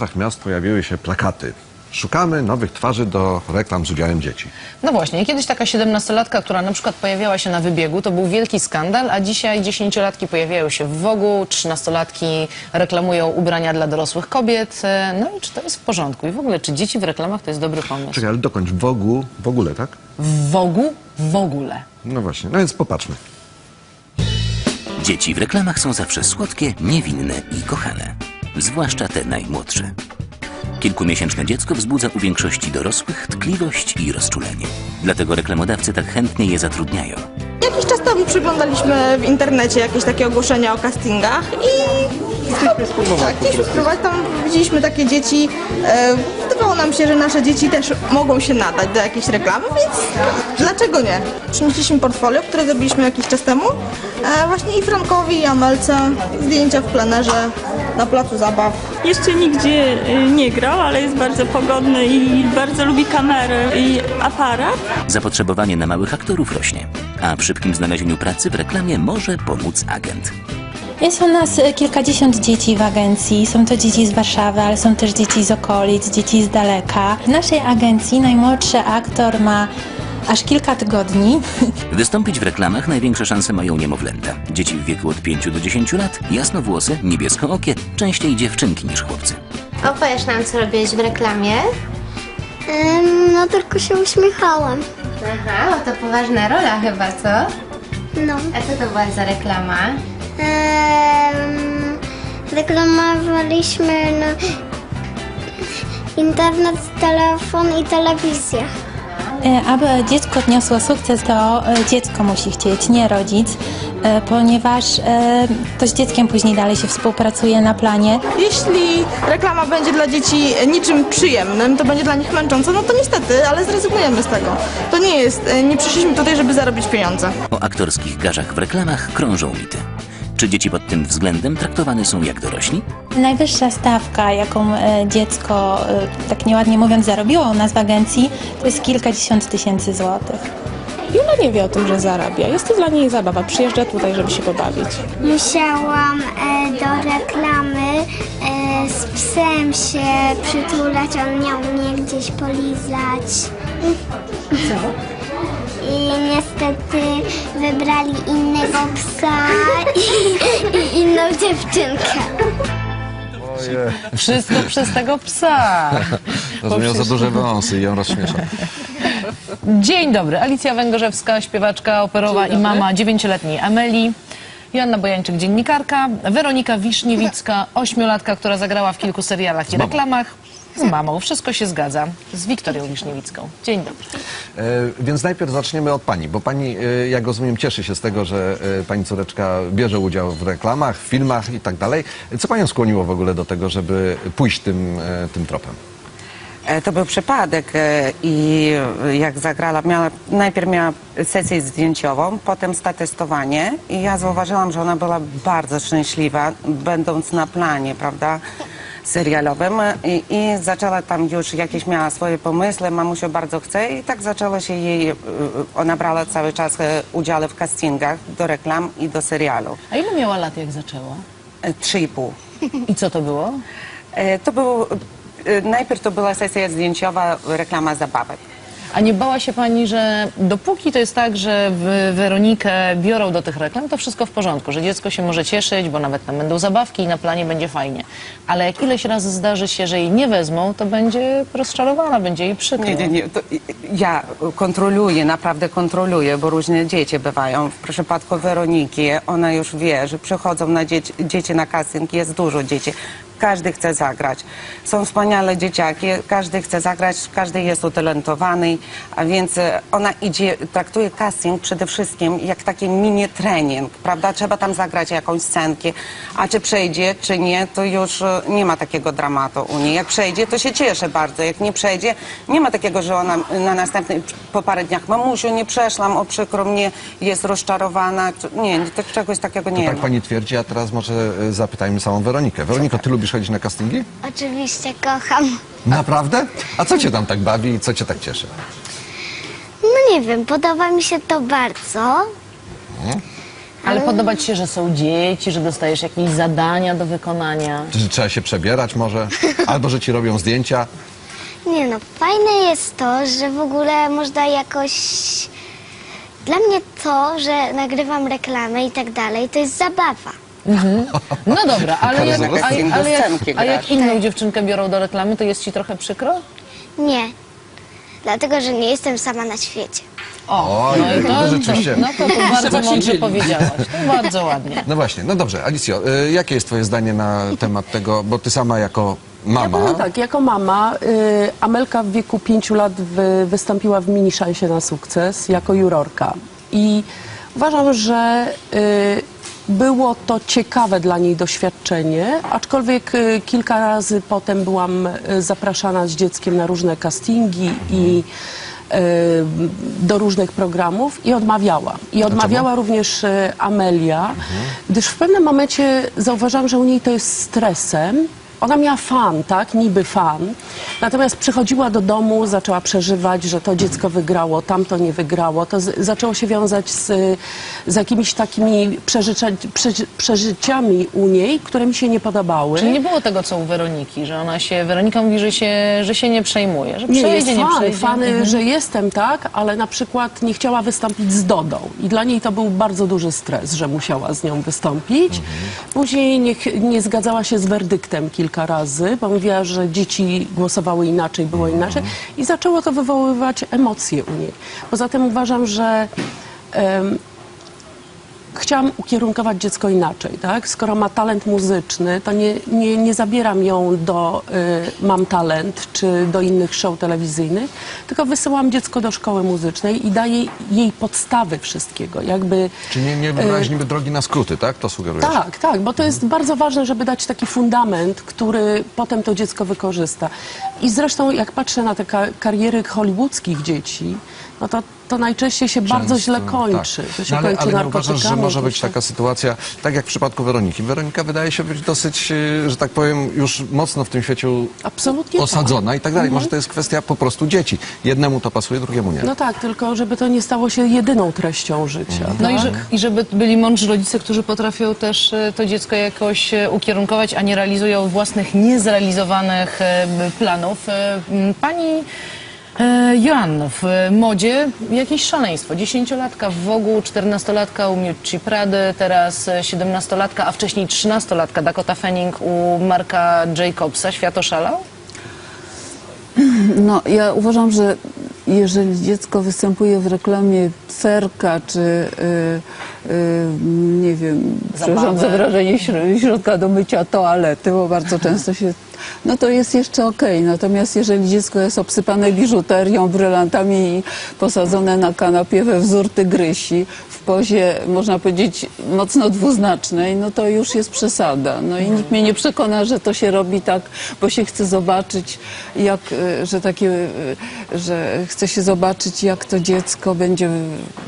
centrach miast pojawiły się plakaty. Szukamy nowych twarzy do reklam z udziałem dzieci. No właśnie, kiedyś taka 17-latka, która na przykład pojawiała się na wybiegu, to był wielki skandal, a dzisiaj 10-latki pojawiają się w Wogu, 13-latki reklamują ubrania dla dorosłych kobiet. E, No i czy to jest w porządku? I w ogóle, czy dzieci w reklamach to jest dobry pomysł? Czekaj, ale dokończ. W ogóle, w ogóle, tak? W Wogu? W ogóle. No właśnie, no więc popatrzmy. Dzieci w reklamach są zawsze słodkie, niewinne i kochane. Zwłaszcza te najmłodsze. Kilkumiesięczne dziecko wzbudza u większości dorosłych tkliwość i rozczulenie. Dlatego reklamodawcy tak chętnie je zatrudniają. Jakiś czas temu przeglądaliśmy w internecie jakieś takie ogłoszenia o castingach i tak, chcieliśmy spróbować. Tam widzieliśmy takie dzieci. E, wydawało nam się, że nasze dzieci też mogą się nadać do jakiejś reklamy, więc dlaczego nie? Przynieśliśmy portfolio, które zrobiliśmy jakiś czas temu. E, właśnie i Frankowi, i Amelce. Zdjęcia w plenerze na placu zabaw. Jeszcze nigdzie y, nie grał, ale jest bardzo pogodny i bardzo lubi kamerę i aparat. Zapotrzebowanie na małych aktorów rośnie, a w szybkim znalezieniu pracy w reklamie może pomóc agent. Jest u nas e, kilkadziesiąt dzieci w agencji. Są to dzieci z Warszawy, ale są też dzieci z okolic, dzieci z daleka. W naszej agencji najmłodszy aktor ma aż kilka tygodni. Wystąpić w reklamach największe szanse mają niemowlęta. Dzieci w wieku od 5 do 10 lat, jasnowłose, niebieskookie, częściej dziewczynki niż chłopcy. Opowiesz nam, co robiłeś w reklamie? no tylko się uśmiechałam. Aha, no to poważna rola chyba, co? No. A co to była za reklama? Em, reklamowaliśmy no, internet, telefon i telewizję. E, Aby dziecko odniosło sukces, to e, dziecko musi chcieć, nie rodzic, e, ponieważ to z dzieckiem później dalej się współpracuje na planie. Jeśli reklama będzie dla dzieci niczym przyjemnym, to będzie dla nich męcząca, no to niestety, ale zrezygnujemy z tego. To nie jest, nie przyszliśmy tutaj, żeby zarobić pieniądze. O aktorskich garzach w reklamach krążą mity. Czy dzieci pod tym względem traktowane są jak dorośli? Najwyższa stawka, jaką e, dziecko, e, tak nieładnie mówiąc, zarobiło u nas w agencji, to jest kilkadziesiąt tysięcy złotych. I ona nie wie o tym, że zarabia. Jest to dla niej zabawa. Przyjeżdża tutaj, żeby się pobawić. Musiałam e, do reklamy e, z psem się przytulać, on miał mnie gdzieś polizać. Co? I niestety wybrali innego psa i, i inną dziewczynkę. Wszystko przez tego psa. Rozumiem, za duże wąsy i ją rozśmiesza. Dzień dobry. Alicja Węgorzewska, śpiewaczka operowa i mama dziewięcioletniej Ameli. Joanna Bojańczyk, dziennikarka. Weronika Wiszniewicka, ośmiolatka, która zagrała w kilku serialach i reklamach. Z mamą. Wszystko się zgadza. Z Wiktorią Wiszniewiczką. Dzień dobry. E, więc najpierw zaczniemy od pani, bo pani, e, jak rozumiem, cieszy się z tego, że e, pani córeczka bierze udział w reklamach, w filmach i tak dalej. Co panią skłoniło w ogóle do tego, żeby pójść tym, e, tym tropem? E, To był przypadek e, i jak zagrała, miała, najpierw miała sesję zdjęciową, potem testowanie i ja zauważyłam, że ona była bardzo szczęśliwa, będąc na planie, prawda, serialowym i, i zaczęła tam już jakieś miała swoje pomysły, mamusia bardzo chce i tak zaczęło się jej, e, ona brała cały czas e, udział w castingach do reklam i do serialu. A ile miała lat, jak zaczęła? E, Trzy i pół. I co to było? E, To był, najpierw to była sesja zdjęciowa, reklama zabawek. A nie bała się pani, że dopóki to jest tak, że w Weronikę biorą do tych reklam, to wszystko w porządku, że dziecko się może cieszyć, bo nawet tam będą zabawki i na planie będzie fajnie. Ale jak ileś razy zdarzy się, że jej nie wezmą, to będzie rozczarowana, będzie jej przykro. Nie, nie, nie. To ja kontroluję, naprawdę kontroluję, bo różne dzieci bywają. W przypadku Weroniki, ona już wie, że przychodzą na dzieci, dzieci na casting, jest dużo dzieci. Każdy chce zagrać. Są wspaniałe dzieciaki, każdy chce zagrać, każdy jest utalentowany, a więc e, ona idzie, traktuje casting przede wszystkim jak taki mini trening, prawda? Trzeba tam zagrać jakąś scenkę, a czy przejdzie, czy nie, to już e, nie ma takiego dramatu u niej. Jak przejdzie, to się cieszy bardzo, jak nie przejdzie, nie ma takiego, że ona na następny, po parę dniach, mamusiu, nie przeszłam, o przykro mnie, jest rozczarowana. Nie, to czegoś takiego nie tak ma. pani twierdzi, a teraz może e, zapytajmy samą Weronikę. Weroniko, ty lubisz chodzić na castingi? Oczywiście kocham. Naprawdę? A co cię tam tak bawi i co cię tak cieszy? No nie wiem, podoba mi się to bardzo. Ale podoba ci się, że są dzieci, że dostajesz jakieś zadania do wykonania? Czy że trzeba się przebierać może? Albo, że ci robią zdjęcia? Nie no, fajne jest to, że w ogóle można jakoś... Dla mnie to, że nagrywam reklamy i tak dalej, to jest zabawa. No dobra, ale jak, a, ale jak, a jak inną dziewczynkę biorą do reklamy, to jest ci trochę przykro? Nie, dlatego że nie jestem sama na świecie. O, Oj, no i to rzeczywiście. No to, to bardzo mądrze powiedziałaś. To bardzo ładnie. No właśnie, no dobrze. Alicjo, y, jakie jest twoje zdanie na temat tego, bo ty sama jako Ja mama... powiem tak, jako mama, y, Amelka w wieku 5 lat wy, wystąpiła w mini szansie na sukces jako jurorka. I uważam, że y, było to ciekawe dla niej doświadczenie, aczkolwiek y, kilka razy potem byłam y, zapraszana z dzieckiem na różne castingi i y, do różnych programów i odmawiała. I odmawiała również y, Amelia, gdyż w pewnym momencie zauważyłam, że u niej to jest stresem. Ona miała fan, tak, niby fan. Natomiast przychodziła do domu, zaczęła przeżywać, że to dziecko wygrało, tamto nie wygrało. To z, zaczęło się wiązać z, z jakimiś takimi przeżycza, przeży, przeżyciami u niej, które mi się nie podobały. Czyli nie było tego, co u Weroniki, że ona się, Weronika mówi, że się, że się nie przejmuje, że Nie, jest przejdzie, nie fan, przejdzie. fany, Mhm. że jestem, tak, ale na przykład nie chciała wystąpić z Dodą i dla niej to był bardzo duży stres, że musiała z nią wystąpić. Później nie, nie zgadzała się z werdyktem kilka razy, bo mówiła, że dzieci głosowały inaczej, było inaczej i zaczęło to wywoływać emocje u niej. Poza tym uważam, że em, chciałam ukierunkować dziecko inaczej, tak? Skoro ma talent muzyczny, to nie, nie, nie zabieram ją do y, Mam Talent czy do innych show telewizyjnych, tylko wysyłam dziecko do szkoły muzycznej i daję jej podstawy wszystkiego, jakby... Czy nie, nie wybrałeś niby drogi na skróty, tak? To sugerujesz? Tak, tak, bo to jest bardzo ważne, żeby dać taki fundament, który potem to dziecko wykorzysta. I zresztą jak patrzę na te ka- kariery hollywoodzkich dzieci, no to, to najczęściej się bardzo źle kończy. tak. To się No, ale, kończy ale nie uważasz, że może być taka sytuacja, tak jak w przypadku Weroniki. Weronika wydaje się być dosyć, y, że tak powiem, już mocno w tym świecie Absolutnie osadzona i tak dalej. Może to jest kwestia po prostu dzieci. Jednemu to pasuje, drugiemu nie. No tak, tylko żeby to nie stało się jedyną treścią życia. No i, tak? że, i żeby byli mądrzy rodzice, którzy potrafią też e, to dziecko jakoś e, ukierunkować, a nie realizują własnych niezrealizowanych e, planów. E, Pani e, Joanno, w e, modzie jakieś szaleństwo. Dziesięciolatka w Wogu, czternastolatka u Miucci Prady, teraz e, siedemnastolatka, a wcześniej trzynastolatka Dakota Fanning u Marka Jacobsa. Świat oszalał? No, ja uważam, że jeżeli dziecko występuje w reklamie serka, czy y, y, nie wiem, przepraszam za wyrażenie, śr- środka do mycia toalety, bo bardzo często się... No to jest jeszcze okej, natomiast jeżeli dziecko jest obsypane biżuterią, brylantami i posadzone na kanapie we wzór tygrysi, w pozie, można powiedzieć, mocno dwuznacznej, no to już jest przesada. No i nikt mnie nie przekona, że to się robi tak, bo się chce zobaczyć, jak, y, że takie, y, że chce się zobaczyć, jak to dziecko będzie,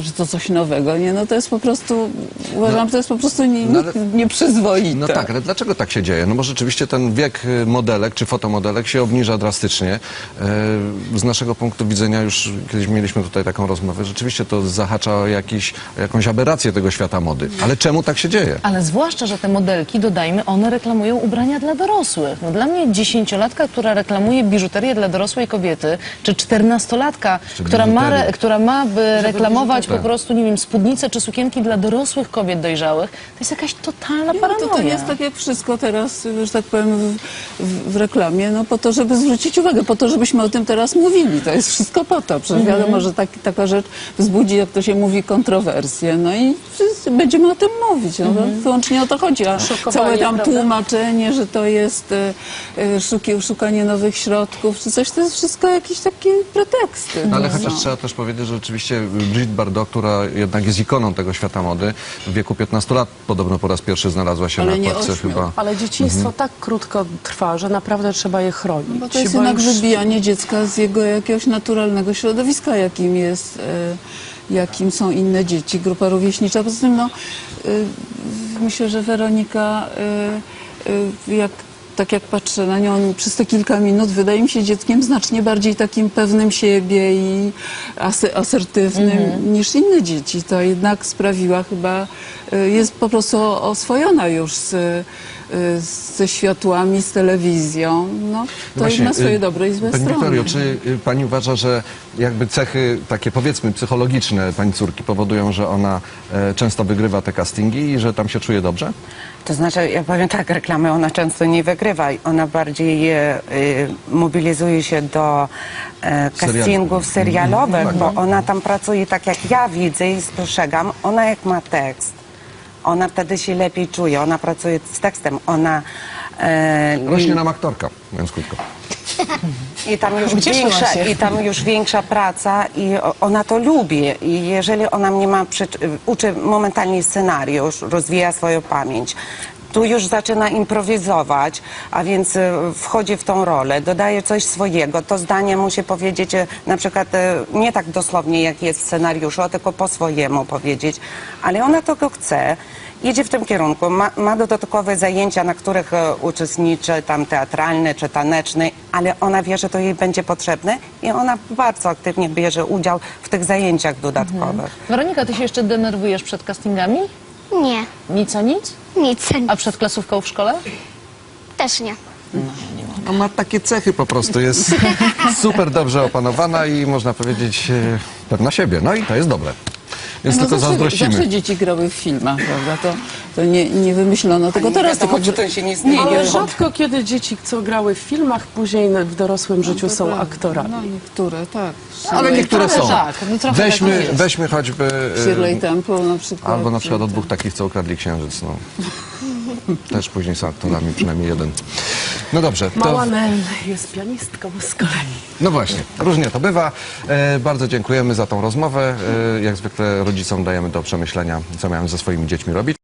że to coś nowego. Nie, no to jest po prostu, uważam, to jest po prostu nie, no ale- nieprzyzwoite. No tak, ale dlaczego tak się dzieje? No bo rzeczywiście ten wiek y, modelek czy fotomodelek się obniża drastycznie. E, Z naszego punktu widzenia już kiedyś mieliśmy tutaj taką rozmowę. Rzeczywiście to zahacza o, jakiś, jakąś aberrację tego świata mody. Ale czemu tak się dzieje? Ale zwłaszcza, że te modelki, dodajmy, one reklamują ubrania dla dorosłych. No dla mnie dziesięciolatka, która reklamuje biżuterię dla dorosłej kobiety, czy czternastolatka, która ma, re, która ma by reklamować po prostu, nie wiem, spódnice czy sukienki dla dorosłych kobiet dojrzałych, to jest jakaś totalna No paranoja. to, to jest tak jak wszystko teraz, że tak powiem, w, reklamie, no po to, żeby zwrócić uwagę, po to, żebyśmy o tym teraz mówili. To jest wszystko po to. Przecież Mhm. wiadomo, że tak, taka rzecz wzbudzi, jak to się mówi, kontrowersje. No i wszyscy będziemy o tym mówić. No, Mhm. Wyłącznie o to chodzi. A Szokowanie, całe tam prawda? tłumaczenie, że to jest e, e, szuki, szukanie nowych środków, czy coś, to jest wszystko jakieś takie preteksty. No, ale No. chociaż trzeba też powiedzieć, że rzeczywiście Brigitte Bardot, która jednak jest ikoną tego świata mody, w wieku 15 lat podobno po raz pierwszy znalazła się Ale na nie chyba. Ale dzieciństwo tak krótko trwa, że naprawdę trzeba je chronić. Bo to jest jednak wybijanie dziecka z jego jakiegoś naturalnego środowiska, jakim jest, e, jakim są inne dzieci, grupa rówieśnicza. Poza tym, no, e, myślę, że Weronika, e, jak tak jak patrzę na nią przez te kilka minut, wydaje mi się dzieckiem znacznie bardziej takim pewnym siebie i asy, asertywnym niż inne dzieci. To jednak sprawiła chyba, jest po prostu oswojona już z, ze światłami, z telewizją. No, to Właśnie, ma swoje y, dobre i złe Pani strony. Wiktorio, czy y, pani uważa, że jakby cechy takie powiedzmy psychologiczne pani córki powodują, że ona e, często wygrywa te castingi i że tam się czuje dobrze? To znaczy, ja powiem tak, reklamy ona często nie wygrywa. Ona bardziej y, mobilizuje się do e, castingów serialowych, bo ona tam pracuje tak jak ja widzę i spostrzegam. Ona jak ma tekst, ona wtedy się lepiej czuje. Ona pracuje z tekstem. Ona... E, Rośnie nam aktorka, mówiąc krótko. I tam już Ucieszyła większa, się. i tam już większa praca i o- ona to lubi. I jeżeli ona mnie ma, przy, uczy momentalnie scenariusz, rozwija swoją pamięć, tu już zaczyna improwizować, a więc e, wchodzi w tą rolę, dodaje coś swojego. To zdanie musi powiedzieć e, na przykład e, nie tak dosłownie, jak jest w scenariuszu, tylko po swojemu powiedzieć. Ale ona tego chce idzie w tym kierunku. Ma, ma dodatkowe zajęcia, na których uczestniczy, tam teatralne czy taneczne, ale ona wie, że to jej będzie potrzebne i ona bardzo aktywnie bierze udział w tych zajęciach dodatkowych. Weronika, ty się jeszcze denerwujesz przed castingami? Nie, Nic a nic? nic, A przed klasówką w szkole? też nie. No ma takie cechy po prostu, jest super dobrze opanowana i można powiedzieć e, pewna siebie. No i to jest dobre. Więc No tylko zawsze, zazdrościmy. zawsze dzieci grały w filmach, prawda? To, to nie, nie wymyślono tego Nie teraz, wiadomo, tylko czy to się nie zmieni. ale rzadko kiedy dzieci, co grały w filmach, później w dorosłym życiu są aktorami. No niektóre, tak. Ale niektóre są. tak, no trochę tak Weźmy, jest. weźmy choćby... e, Shirley Temple na przykład. Albo na przykład o dwóch takich, co ukradli księżyc. No. Też później są aktorami, przynajmniej jeden. No dobrze, to, Mała Nell jest pianistką z kolei. no właśnie, różnie to bywa. E, bardzo dziękujemy za tą rozmowę. E, jak zwykle rodzicom dajemy do przemyślenia, co miałem ze swoimi dziećmi robić.